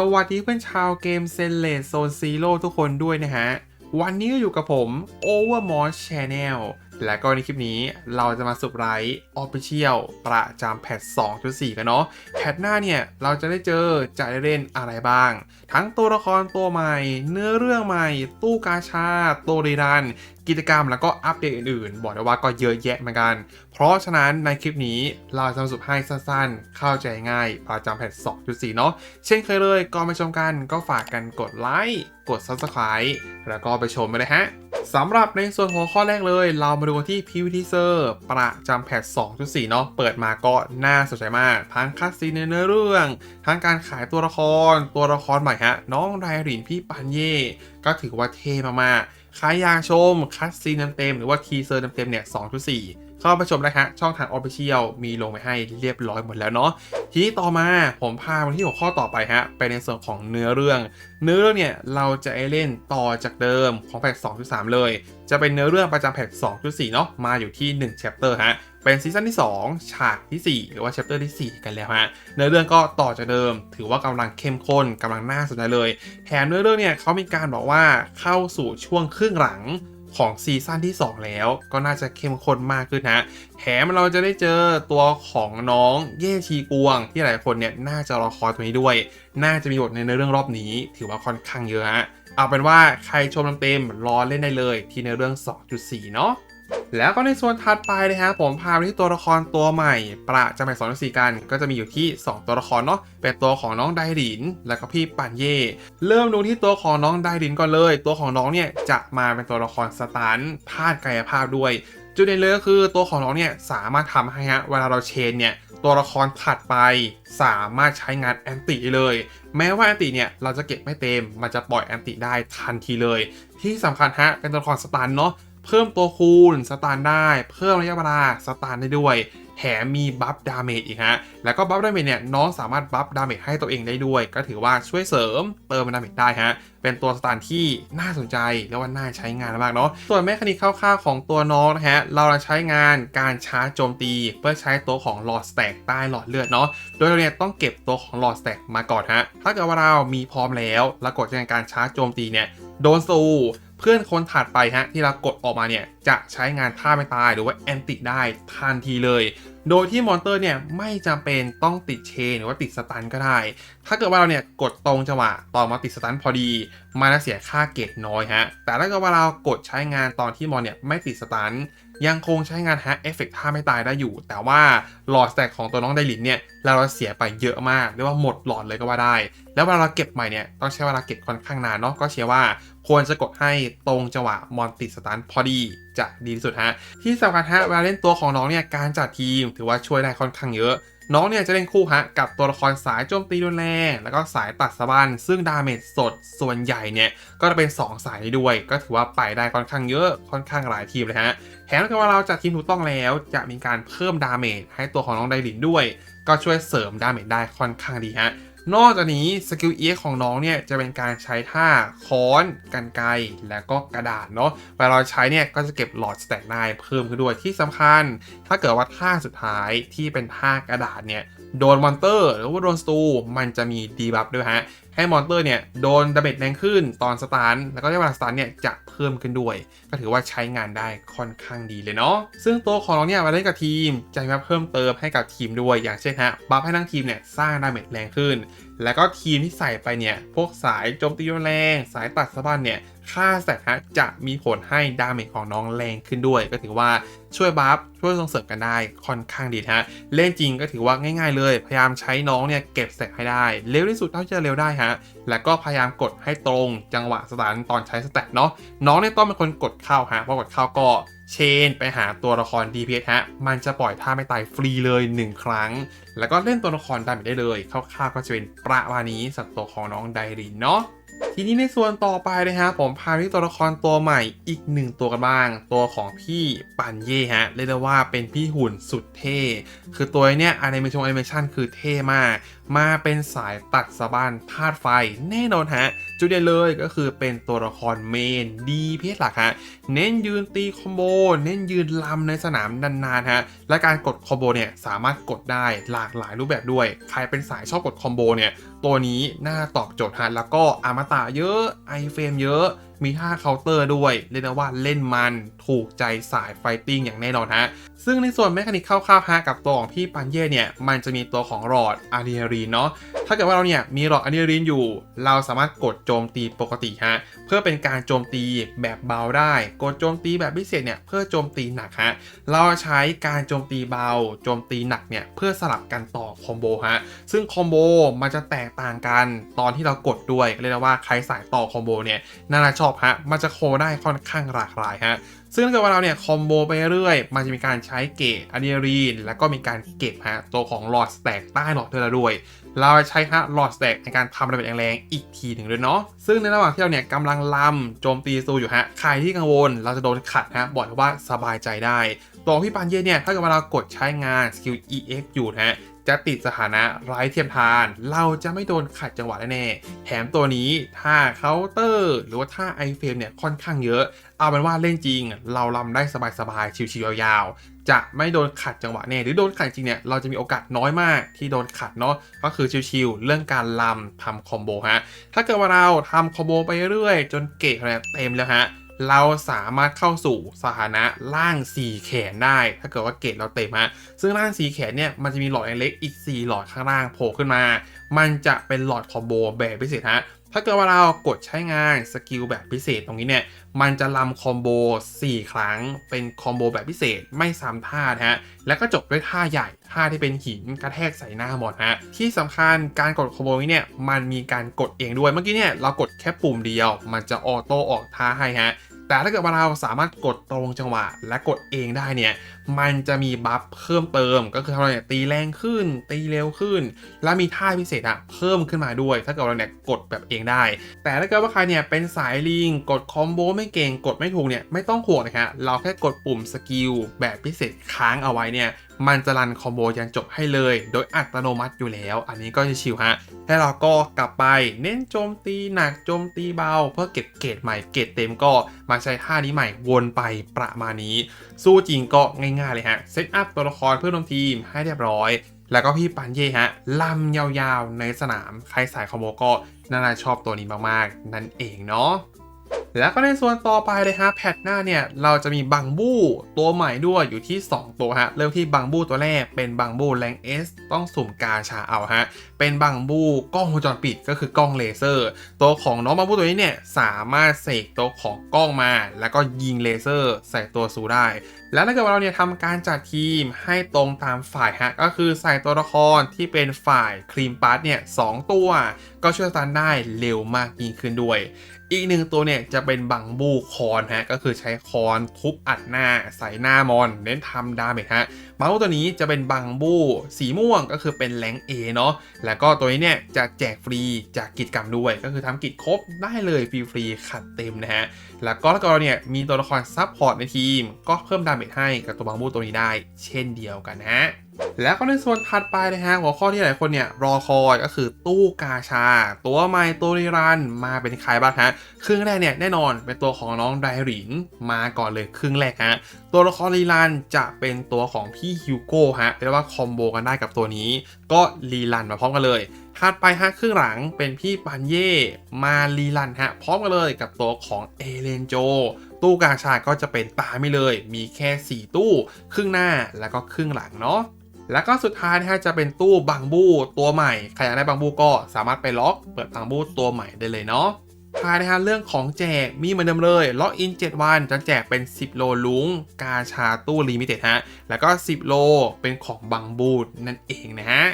สวัสดีเพื่อนชาวเกมเซนเลสโซนซีโร่ทุกคนด้วยนะฮะ วันนี้ก็อยู่กับผม Overmore Channel และก็ในคลิปนี้เราจะมาสุบไลท์ Official ประจำแพท 2.4 กันเนาะแพทหน้าเนี่ย เราจะได้เจอจะได้เล่นอะไรบ้าง ทั้งตัวละครตัวใหม่ เนื้อเรื่องใหม่ ตู้กาชาตัวรีรัน กิจกรรมแล้วก็อัปเดตอื่นๆ บอกได้ว่าก็เยอะแยะเหมือนกัน เพราะฉะนั้นในคลิปนี้เราจะสรุปให้สั้นๆ เข้าใจง่ายประจำแพท2.4 เนาะเช่นเคยเลยก่อนไปชมกันก็ฝากกันกดไลค์กด Subscribe แล้วก็ไปชมไปเลยฮะสำหรับในส่วนหัวข้อแรกเลย เรามาดูที่ PVT เซอร์ประจำแพท2.4 เนาะเปิดมาก็น่าสนใจมาก ทั้งคัสซีนในเนื้อเรื่อง ทั้งการขายตัวละคร ตัวละครใหม่ฮะ น้องไรรินพี่ปันเย่ก็ถือว่าเท่มากๆ ครอยาชมคัสซีนเต็มๆหรือว่าทีเซอร์เต็มๆเนี่ย2.4 เข้าไปชมได้ฮะช่องทาง Official มีลงไปให้เรียบร้อยหมดแล้วเนาะทีนี้ต่อมาผมพามาที่หัวข้อต่อไปฮะไปในส่วนของเนื้อเรื่อง เนื้อเรื่องเนี่ยเราจะเล่นต่อจากเดิมของแพท2.3 เลย จะเป็นเนื้อเรื่องประจำแพท2.4 เนาะมาอยู่ที่ 1 chapter ฮะเป็นซีซั่นที่ 2 ฉากที่ 4 หรือว่า chapter ที่ 4 กันแล้วฮะเนื้อเรื่องก็ต่อจากเดิม ถือว่ากำลังเข้มข้นกำลังน่าสนใจเลยแถมเนื้อเรื่องเนี่ยเขามีการบอกว่าเข้าสู่ช่วงครึ่งหลัง ของซีซั่นที่ 2 แล้ว ก็น่าจะเข้มข้นมากขึ้นฮะแถมเราจะได้เจอตัวของน้องเย่ชีกวง ที่หลายคนเนี่ยน่าจะรอคอยตัวนี้ด้วย น่าจะมีบทในเรื่องรอบนี้ ถือว่าค่อนข้างเยอะฮะเอาเป็นว่าใครชมเต็มๆรอเล่นได้เลยที่ในเรื่อง 2.4 เนาะ แล้วก็ในส่วนถัดไปนะครับผมพาไปที่ตัวละครตัวใหม่ ประจำแผ่นสองสี่กัน ก็จะมีอยู่ที่ 2 ตัวละครเนาะเป็นตัวของน้องไดริน แล้วก็พี่ปันเย่เริ่มดูที่ตัวของน้องไดรินก่อนเลย ตัวของน้องเนี่ยจะมาเป็นตัวละครสตันธาตุกายภาพด้วย จุดเด่นเลยก็คือตัวของน้องเนี่ยสามารถทำให้ฮะเวลาเราเชนเนี่ยตัวละครถัดไปสามารถใช้งานแอนติเลย แม้ว่าแอนติเนี่ยเราจะเก็บไม่เต็มมันจะปล่อยแอนติได้ทันทีเลย ที่สำคัญฮะเป็นตัวละครสตันเนาะ เพิ่มตัวคูณสตาร์ได้ เพิ่มระยะเวลาสตาร์ได้ด้วยแถมมีบัฟดาเมจอีกฮะ แล้วก็บัฟดาเมจเนี่ยน้องสามารถบัฟดาเมจให้ตัวเองได้ด้วย ก็ถือว่าช่วยเสริมเติมดาเมจได้ฮะ เป็นตัวสตาร์ที่น่าสนใจและว่าน่าใช้งานมากเนาะ ส่วนแมคานิกคร่าวๆของตัวน้องนะฮะ เราจะใช้งานการชาร์จโจมตี เพื่อใช้ตัวของหลอดสแต็กใต้หลอดเลือดเนาะ โดยเราเนี่ยต้องเก็บตัวของหลอดสแต็กมาก่อนฮะ ถ้าเกิดว่าเรามีพร้อมแล้วแล้วกดในการชาร์จโจมตีเนี่ยโดนซู เพื่อนคนถัดไปฮะที่เรากดออกมาเนี่ยจะใช้งานท่าไม่ตายหรือว่าแอนติได้ทันทีเลย โดยที่มอนเตอร์เนี่ยไม่จำเป็นต้องติดเชนหรือว่าติดสตันก็ได้ ถ้าเกิดว่าเราเนี่ยกดตรงจังหวะตอนมาติดสตันพอดีมันจะเสียค่าเกตน้อยฮะแต่ถ้าเกิดว่าเรากดใช้งานตอนที่มอนเนี่ยไม่ติดสตันยังคงใช้งานฮะเอฟเฟกท่าไม่ตายได้อยู่ แต่ว่าหลอดแตกของตัวน้องไดลินเนี่ย แล้วเราเสียไปเยอะมากเรียกว่าหมดหลอดเลยก็ว่าได้ แล้วเวลาเราเก็บใหม่เนี่ยต้องใช้เวลาเก็บค่อนข้างนานเนาะก็เชื่อว่าควรจะกดให้ตรงจังหวะมอนติดสตันพอดีจะดีที่สุดฮะ ที่สำคัญฮะเวลาเล่นตัวของน้องเนี่ยการจัดทีมถือว่าช่วยได้ค่อนข้างเยอะ น้องเนี่ยจะเล่นคู่ฮะกับตัวละครสายโจมตีรุนแรงแล้วก็สายตัดสะบันซึ่งดาเมจสดส่วนใหญ่เนี่ยก็จะเป็น 2 สายนี้ด้วย ก็ถือว่าไปได้ค่อนข้างเยอะค่อนข้างหลายทีมเลยฮะแถมถ้าว่าเราจัดทีมถูกต้องแล้ว จะมีการเพิ่มดาเมจให้ตัวของน้องไดรินด้วย ก็ช่วยเสริมดาเมจได้ค่อนข้างดีฮะ นอกจากนี้สกิลเอ็กของน้องเนี่ยจะเป็นการใช้ท่าค้อนกันไกรและก็กระดาษเนาะเวลาเราใช้เนี่ยก็จะเก็บหลอดสแต็กได้เพิ่มขึ้นด้วยที่สำคัญ ถ้าเกิดว่าท่าสุดท้ายที่เป็นท่ากระดาษเนี่ย โดนมอนเตอร์หรือว่าโดนสตูมันจะมีดีบัฟด้วยฮะ ให้มอนเตอร์เนี่ยโดนดาเมจแรงขึ้นตอนสตาร์ทแล้วก็ระยะเวลาสตาร์ทเนี่ยจะเพิ่มขึ้นด้วย ก็ถือว่าใช้งานได้ค่อนข้างดีเลยเนาะซึ่งตัวของเราเนี่ยมาเล่นกับทีมจะมีบัฟเพิ่มเติมให้กับทีมด้วยอย่างเช่นฮะบัฟให้ทั้งทีมเนี่ยสร้างดาเมจแรงขึ้น แล้วก็ทีมที่ใส่ไปเนี่ย พวกสายโจมตีแรง สายตัดสะบันเนี่ย ค่าแสตฮะจะมีผลให้ดาเมจของน้องแรงขึ้นด้วย ก็ถือว่าช่วยบัฟช่วยส่งเสริมกันได้ค่อนข้างดีฮะ เล่นจริงก็ถือว่าง่ายๆเลย พยายามใช้น้องเนี่ยเก็บแสตให้ได้ เร็วที่สุดเท่าที่จะเร็วได้ฮะ แล้วก็พยายามกดให้ตรงจังหวะสตาร์ตอนใช้สแตทเนาะ น้องเนี่ยต้องเป็นคนกดเข้าฮะพอกดเข้าก็ เชนไปหาตัวละคร DPS ฮะ มันจะปล่อยท่าไม่ตายฟรีเลย 1 ครั้ง แล้วก็เล่นตัวละครดาเมจได้เลยคร่าวๆก็จะเป็นประมาณนี้สัตว์ตัวของน้องไดรินเนาะ ทีนี้ในส่วนต่อไปนะฮะผมพาไปที่ตัวละครตัวใหม่อีกหนึ่งตัวกันบ้าง ตัวของพี่ปันเย่ฮะเรียกได้ว่าเป็นพี่หุ่นสุดเท่ คือตัวเนี้ยอนิเมชันแอนิเมชันคือเท่มาก มาเป็นสายตัดสะบันธาตุไฟแน่นอนฮะ จุดเด่นเลยก็คือเป็นตัวละครเมนดีเพศหลักฮะเน้นยืนตีคอมโบเน้นยืนลำในสนามนานๆฮะและการกดคอมโบเนี่ยสามารถกดได้หลากหลายรูปแบบด้วย ใครเป็นสายชอบกดคอมโบเนี่ยตัวนี้น่าตอบโจทย์ฮะแล้วก็อมตะเยอะไอเฟรมเยอะ มีท่าเคาน์เตอร์ด้วย เรียกได้ว่าเล่นมันถูกใจสายไฟติ้งอย่างแน่นอนฮะ ซึ่งในส่วนแมคานิกคร่าวๆฮะกับตัวของพี่ปันเย่เนี่ย มันจะมีตัวของหลอดอะดรีนาลีนเนาะ ถ้าเกิดว่าเราเนี่ยมีหลอดอะดรีนาลีนอยู่ เราสามารถกดโจมตีปกติฮะ เพื่อเป็นการโจมตีแบบเบาได้ กดโจมตีแบบพิเศษเนี่ยเพื่อโจมตีหนักฮะ เราใช้การโจมตีเบา โจมตีหนักเนี่ยเพื่อสลับกันต่อคอมโบฮะ ซึ่งคอมโบมันจะแตกต่างกันตอนที่เรากดด้วยเรียกว่าใครสายต่อคอมโบเนี่ยน่าจะชอบฮะ มันจะโคได้ค่อนข้างหลากหลายฮะ ซึ่งถ้าเกิดว่าเราเนี่ยคอมโบไปเรื่อย มันจะมีการใช้เกตอะดรีนาลีน แล้วก็มีการเก็บฮะ ตัวของหลอดแตกใต้หลอดเธอละด้วย เราใช้ฮะหลอดแตกในการทำระเบิดแรงๆอีกทีหนึ่งด้วยเนาะ ซึ่งในระหว่างที่เราเนี่ยกำลังลำโจมตีซูอยู่ฮะ ใครที่กังวลเราจะโดนขัดฮะ บอกเลยว่าสบายใจได้ ตัวพี่ปานเย่เนี่ย ถ้าเกิดว่าเรากดใช้งานสกิล EX อยู่นะฮะ จะติดสถานะไร้เทียมทาน เราจะไม่โดนขัดจังหวะแน่แถมตัวนี้ถ้าเคาน์เตอร์ หรือว่าถ้าไอเฟรมเนี่ยค่อนข้างเยอะ เอาเป็นว่าเล่นจริง เราลำได้สบายๆชิวๆยาวๆ จะไม่โดนขัดจังหวะแน่หรือโดนขัดจริงเนี่ยเราจะมีโอกาสน้อยมากที่โดนขัดเนาะก็คือชิวๆเรื่องการลำทำคอมโบฮะถ้าเกิดว่าเราทำคอมโบไปเรื่อยจนเกรดเนี่ยเต็มแล้วฮะ เราสามารถเข้าสู่สถานะล่าง 4 แขนได้ ถ้าเกิดว่าเกตเราเต็มฮะซึ่งล่าง 4 แขนเนี่ยมันจะมีหลอดเล็กอีก 4 หลอดข้างล่างโผล่ขึ้นมา มันจะเป็นหลอดคอมโบแบบพิเศษฮะ ถ้าเกิดว่าเรากดใช้งานสกิลแบบพิเศษตรงนี้เนี่ย มันจะลำคอมโบ 4 ครั้ง เป็นคอมโบแบบพิเศษไม่ซ้ำท่านะฮะ แล้วก็จบด้วยท่าใหญ่ท่าที่เป็นหินกระแทกใส่หน้าหมดฮะ ที่สำคัญการกดคอมโบนี้เนี่ย มันมีการกดเองด้วย เมื่อกี้เนี่ยเรากดแค่ปุ่มเดียว มันจะออโต้ออกท่าให้ฮะ แต่ถ้าเกิดว่าเราสามารถกดตรงจังหวะ และกดเองได้เนี่ย มันจะมีบัฟเพิ่มเติม ก็คือทำให้เราเนี่ยตีแรงขึ้น ตีเร็วขึ้น และมีท่าพิเศษอะเพิ่มขึ้นมาด้วย ถ้าเกิดเราเนี่ยกดแบบเองได้ แต่ถ้าเกิดว่าใครเนี่ยเป็นสายลิงกดคอมโบไม่เก่งกดไม่ถูกเนี่ยไม่ต้องห่วงนะฮะเราแค่กดปุ่มสกิลแบบพิเศษค้างเอาไว้เนี่ย มันจะรันคอมโบยันจบให้เลย โดยอัตโนมัติอยู่แล้ว อันนี้ก็จะชิวฮะแล้วเราก็กลับไปเน้นโจมตีหนักโจมตีเบา เพื่อเก็บเกรดใหม่เกรดเต็มก็มาใช้ท่านี้ใหม่วนไปประมาณนี้ สู้จริงก็ง่ายๆเลยฮะเซตอัพตัวละครเพื่อนร่วมทีมให้เรียบร้อยแล้วก็พี่ปันเย่ฮะลำยาวๆในสนาม ใครสายคอมโบก็น่าจะชอบตัวนี้มากๆ นั่นเองเนาะ แล้วก็ในส่วนต่อไปเลยฮะแพทหน้าเนี่ย เราจะมีบังบูตัวใหม่ด้วยอยู่ที่ 2 ตัวฮะ เริ่มที่บังบูตัวแรกเป็นบังบูแรงเอสต้องสุ่มกาชาเอาฮะ เป็นบังบูกล้องวงจรปิดก็คือกล้องเลเซอร์ ตัวของน้องบังบูตัวนี้เนี่ย สามารถเสกตัวของกล้องมา แล้วก็ยิงเลเซอร์ใส่ตัวซูได้ แล้วถ้าเกิดว่าเราเนี่ยทำการจัดทีมให้ตรงตามฝ่ายฮะก็คือใส่ตัวละครที่เป็นฝ่ายครีมปาร์ตเนี่ยสองตัว ก็ช่วยตันได้เร็วมากยิ่งขึ้นด้วย อีกหนึ่งตัวเนี่ยจะเป็นบังบูคอนฮะก็คือใช้คอนทุบอัดหน้าใส่หน้ามอน เน้นทำดาเมจฮะบังบูตัวนี้จะเป็นบังบูสีม่วงก็คือเป็นแรงเอเนาะแล้วก็ตัวนี้เนี่ยจะแจกฟรีจากกิจกรรมด้วย ก็คือทำกิจครบได้เลยฟรีๆขัดเต็มนะฮะแล้วก็ถ้าเกิดเนี่ยมีตัวละครซับพอร์ตในทีม ก็เพิ่มดาเมจให้กับตัวบังบูตัวนี้ได้ เช่นเดียวกันนะฮะ แล้วก็ในส่วนถัดไปนะฮะหัวข้อที่หลายคนเนี่ยรอคอยก็คือตู้กาชา ตัวใหม่ตัวรีรันมาเป็นใครบ้างฮะครึ่งแรกเนี่ยแน่นอนเป็นตัวของน้องไดรินมาก่อนเลยครึ่งแรกฮะตัวละครรีรันจะเป็นตัวของพี่ฮิวโก้ฮะเรียกว่าคอมโบกันได้กับตัวนี้ ก็รีรันมาพร้อมกันเลยถัดไปฮะครึ่งหลังเป็นพี่ปันเย่มารีรันฮะพร้อมกันเลยกับตัวของเอเลนโจตู้กาชาก็จะเป็นตาไม่เลย มีแค่ 4 ตู้ ครึ่งหน้าแล้วก็ครึ่งหลังเนาะ แล้วก็สุดท้ายนะฮะจะเป็นตู้บังบูตัวใหม่ ใครอยากได้บังบูก็สามารถไปล็อก เปิดบังบูตัวใหม่ได้เลยเนาะทายนะฮะเรื่องของแจกมีเหมือนเดิมเลยล็อกอิน 7 วันจะแจกเป็น 10 โลลุงกาชาตู้ลิมิเต็ดฮะ แล้วก็ 10 โลเป็นของบังบูนั่นเองนะฮะ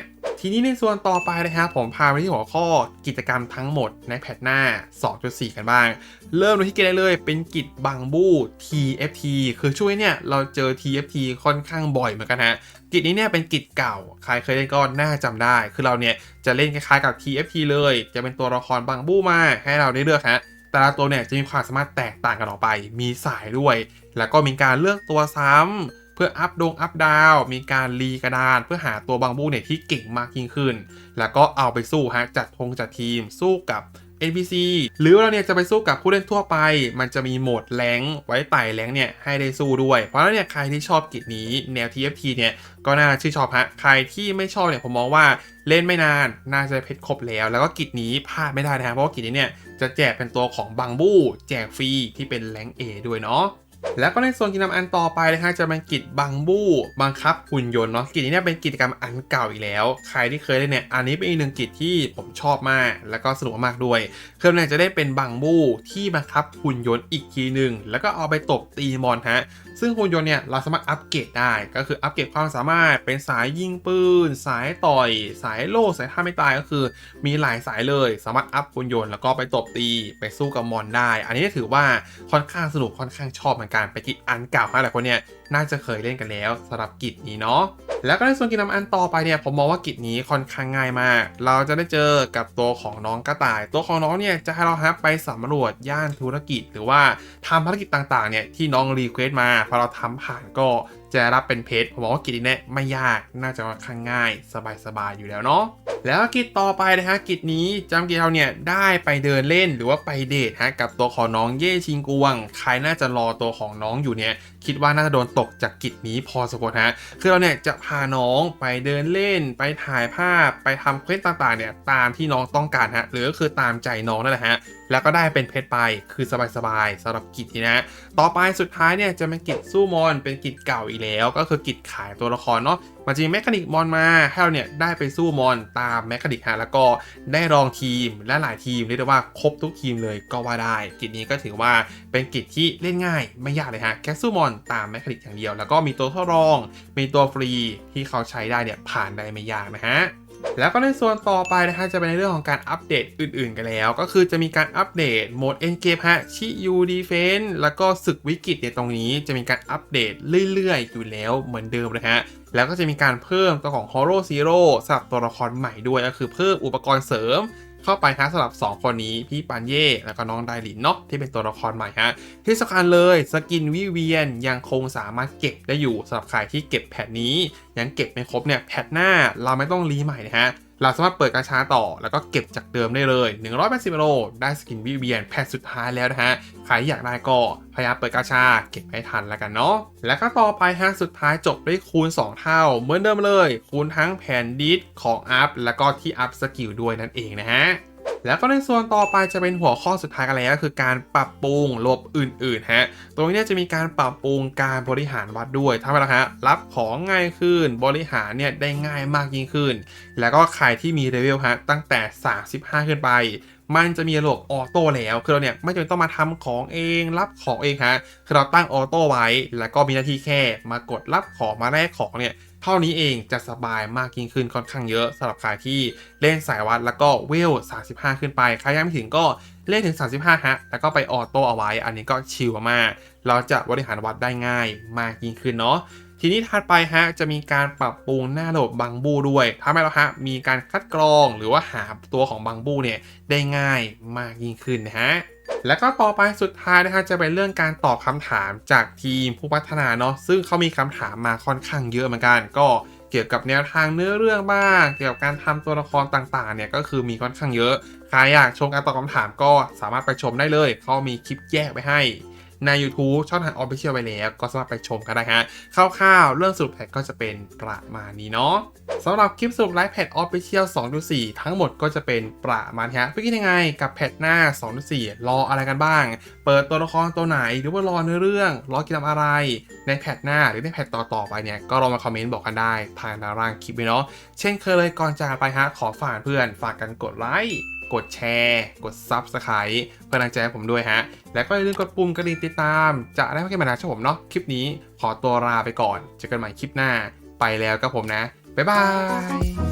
ทีนี้ในส่วนต่อไปนะครับผมพาไปที่หัวข้อกิจกรรมทั้งหมดในแพทหน้า 2.4 กันบ้าง เริ่มโดยที่เกมได้เลย เป็นกิจบังบู้ TFT คือช่วยเนี่ยเราเจอ TFT ค่อนข้างบ่อยเหมือนกันฮะกิจนี้เนี่ยเป็นกิจเก่า ใครเคยเล่นก็น่าจำได้ คือเราเนี่ยจะเล่นคล้ายๆกับ TFT เลย จะเป็นตัวละครบังบู้มาให้เราได้เลือกฮะแต่ละตัวเนี่ยจะมีความสามารถแตกต่างกันออกไป มีสายด้วย แล้วก็มีการเลือกตัวซ้ำ เพื่ออัพดงอัพดาว มีการรีกระดานเพื่อหาตัวบางบูเนี่ยที่เก่งมากยิ่งขึ้น แล้วก็เอาไปสู้ฮะจัดทงจัดทีมสู้กับ NPC หรือว่าเราเนี่ยจะไปสู้กับผู้เล่นทั่วไป มันจะมีโหมดแรงไว้ไต่แรงเนี่ยให้ได้สู้ด้วย เพราะฉะนั้นเนี่ยใครที่ชอบกิจนี้แนว TFT เนี่ยก็น่าชื่นชอบฮะ ใครที่ไม่ชอบเนี่ยผมมองว่าเล่นไม่นานน่าจะเพชรครบแล้ว แล้วก็กิจนี้พลาดไม่ได้นะฮะเพราะว่ากิจนี้เนี่ยจะแจกเป็นตัวของบังบูแจกฟรีที่เป็นแรง A ด้วยเนาะ แล้วก็ในส่วนกิจกรรมอันต่อไปนะฮะจะเป็นกิจบังบู้บังคับหุ่นยนต์เนาะกิจนี้เป็นกิจกรรมอันเก่าอีกแล้ว ใครที่เคยเล่นเนี่ยอันนี้เป็นอีกหนึ่งกิจที่ผมชอบมาก แล้วก็สนุกมากด้วยคือเนี่ยจะได้เป็นบังบู้ที่บังคับหุ่นยนต์อีกทีหนึ่งแล้วก็เอาไปตบตีมอนฮะซึ่งหุ่นยนต์เนี่ยเราสามารถอัปเกรดได้ก็คืออัปเกรดความสามารถเป็นสายยิงปืน สายต่อย สายโล่สายท่าไม่ตายก็คือ มีหลายสายเลย สามารถอัพหุ่นยนต์แล้วก็ไปตบตีไปสู้กับมอนได้ อันนี้ถือว่าค่อนข้างสนุกค่อนข้างชอบเหมือนการไปนกิจอันเก่าฮะหลายคนเนี่ย น่าจะเคยเล่นกันแล้วสำหรับกิจนี้เนาะแล้วก็ในส่วนกิจกรรมอันต่อไปเนี่ยผมมองว่ากิจนี้ค่อนข้างง่ายมาก เราจะได้เจอกับตัวของน้องกระต่าย ตัวของน้องเนี่ยจะให้เราฮะไปสำรวจย่านธุรกิจ หรือว่าทำภารกิจต่างๆเนี่ยที่น้องรีเควสต์มาพอเราทำผ่านก็จะรับเป็นเพชรผมบอกว่ากิจนี้เนี่ยไม่ยากน่าจะค่อนข้างง่าย สบายๆอยู่แล้วเนาะแล้วกิจต่อไปนะฮะกิจนี้จำกิจเราเนี่ยได้ไปเดินเล่นหรือว่าไปเดทฮะกับตัวของน้องเย่ชิงกวง ใครน่าจะรอตัวของน้องอยู่เนี่ย คิดว่าน่าจะโดนตกจากกิจนี้พอสมควรฮะคือเราเนี่ยจะพาน้องไปเดินเล่น ไปถ่ายภาพไปทำเควสต่างๆเนี่ยตามที่น้องต้องการฮะหรือก็คือตามใจน้องนั่นแหละฮะ แล้วก็ได้เป็นเพชรไปคือสบายๆสำหรับกิจนี้นะ ต่อไปสุดท้ายเนี่ยจะเป็นกิจสู้มอนเป็นกิจเก่าอีกแล้ว ก็คือกิจขายตัวละครเนาะมันจะมีแมคานิกมอนมาให้เราเนี่ยได้ไปสู้มอนตามแมคานิกฮะแล้วก็ได้ลองทีมและหลายทีมเรียกได้ว่าครบทุกทีมเลยก็ว่าได้ กิจนี้ก็ถือว่าเป็นกิจที่เล่นง่าย ไม่ยากเลยฮะแค่สู้มอนตามแมคานิกอย่างเดียว แล้วก็มีตัวทดลอง มีตัวฟรีที่เขาใช้ได้เนี่ยผ่านได้ไม่ยากนะฮะ แล้วก็ในส่วนต่อไปนะฮะจะเป็นในเรื่องของการอัปเดตอื่นๆกันแล้ว ก็คือจะมีการอัปเดตโหมดเอ็นเกมฮะชิยูดีเฟนแล้วก็ศึกวิกฤตในตรงนี้จะมีการอัปเดตเรื่อยๆ อยู่แล้วเหมือนเดิมเลยฮะแล้วก็จะมีการเพิ่มตัวของ Horo Zero สำหรับตัวละครใหม่ด้วยก็คือเพิ่มอุปกรณ์เสริม เข้าไปฮะสำหรับ 2 คนนี้พี่ปันเย่แล้วก็น้องไดลินเนาะที่เป็นตัวละครใหม่ฮะที่สำคัญเลยสกินวิเวียนยังคงสามารถเก็บได้อยู่สำหรับใครที่เก็บแพทนี้ยังเก็บไม่ครบเนี่ยแพทหน้าเราไม่ต้องรีใหม่นะฮะ เราสามารถเปิดกาชาต่อ แล้วก็เก็บจากเดิมได้เลย 180โลได้สกินวิเวียนแพทสุดท้ายแล้วนะฮะ ใครอยากได้ก็พยายามเปิดกาชาเก็บให้ทันแล้วกันเนาะ แล้วก็ต่อไปฮะสุดท้ายจบด้วยคูณ 2 เท่า เหมือนเดิมเลย คูณทั้งแผนดิสของอัพแล้วก็ที่อัพสกิลด้วยนั่นเองนะฮะ แล้วก็ในส่วนต่อไปจะเป็นหัวข้อสุดท้ายกันแล้วคือการปรับปรุงระบบอื่นๆฮะตรงนี้จะมีการปรับปรุงการบริหารวัดด้วยทำให้เราฮะรับของง่ายขึ้น บริหารเนี่ยได้ง่ายมากยิ่งขึ้น แล้วก็ใครที่มีเลเวลฮะตั้งแต่ 35 ขึ้นไปมันจะมีระบบออโต้แล้วคือเราเนี่ยไม่จำเป็นต้องมาทำของเองรับของเองฮะคือเราตั้งออโต้ไว้ แล้วก็มีหน้าที่แค่มากดรับของมาแลกของเนี่ย เท่านี้เองจะสบายมากยิ่งขึ้นค่อนข้างเยอะสำหรับใครที่เล่นสายวัดแล้วก็เวล 35 ขึ้นไปใครยังไม่ถึงก็เล่นถึง 35 ฮะ แล้วก็ไปออโต้เอาไว้ อันนี้ก็ชิลมาก เราจะบริหารวัดได้ง่ายมากยิ่งขึ้นเนาะทีนี้ถัดไปฮะจะมีการปรับปรุงหน้าระบบบังบูด้วยทำให้เราฮะมีการคัดกรองหรือว่าหาตัวของบังบูเนี่ยได้ง่ายมากยิ่งขึ้นนะฮะ แล้วก็ต่อไปสุดท้ายนะฮะจะเป็นเรื่องการตอบคำถามจากทีมผู้พัฒนาเนาะซึ่งเขามีคำถามมาค่อนข้างเยอะเหมือนกัน ก็เกี่ยวกับแนวทางเนื้อเรื่องบ้าง เกี่ยวกับการทำตัวละครต่างๆเนี่ยก็คือมีค่อนข้างเยอะ ใครอยากชมการตอบคำถามก็สามารถไปชมได้เลยเขามีคลิปแยกไปให้ ใน YouTube ช่องทาง Official ไปแล้วก็สามารถไปชมกันได้ฮะคร่าวๆ เรื่องสรุปแพทก็จะเป็นประมาณนี้เนาะสำหรับคลิปสรุปไลฟ์แพท Official 2.4 ทั้งหมดก็จะเป็นประมาณนี้ฮะพี่คิดยังไงกับแพทหน้า 2.4 รออะไรกันบ้าง เปิดตัวละครตัวไหนหรือว่ารอเนื้อเรื่องรอกิจกรรมอะไร ในแพทหน้าหรือในแพทต่อๆไปเนี่ยก็ลองมาคอมเมนต์บอกกันได้ทางด้านล่างคลิปไว้เนาะเช่นเคยเลยก่อนจากไปฮะขอฝากเพื่อนฝากกันกดไลค์ กดแชร์ กด Subscribe เพื่อกำลังใจให้ผมด้วยฮะ แล้วก็อย่าลืมกดปุ่มกระดิ่งติดตาม จะได้ไม่พลาดมาช่องผมเนาะคลิปนี้ขอตัวลาไปก่อนเจอกันใหม่คลิปหน้าไปแล้วกับผมนะบ๊ายบาย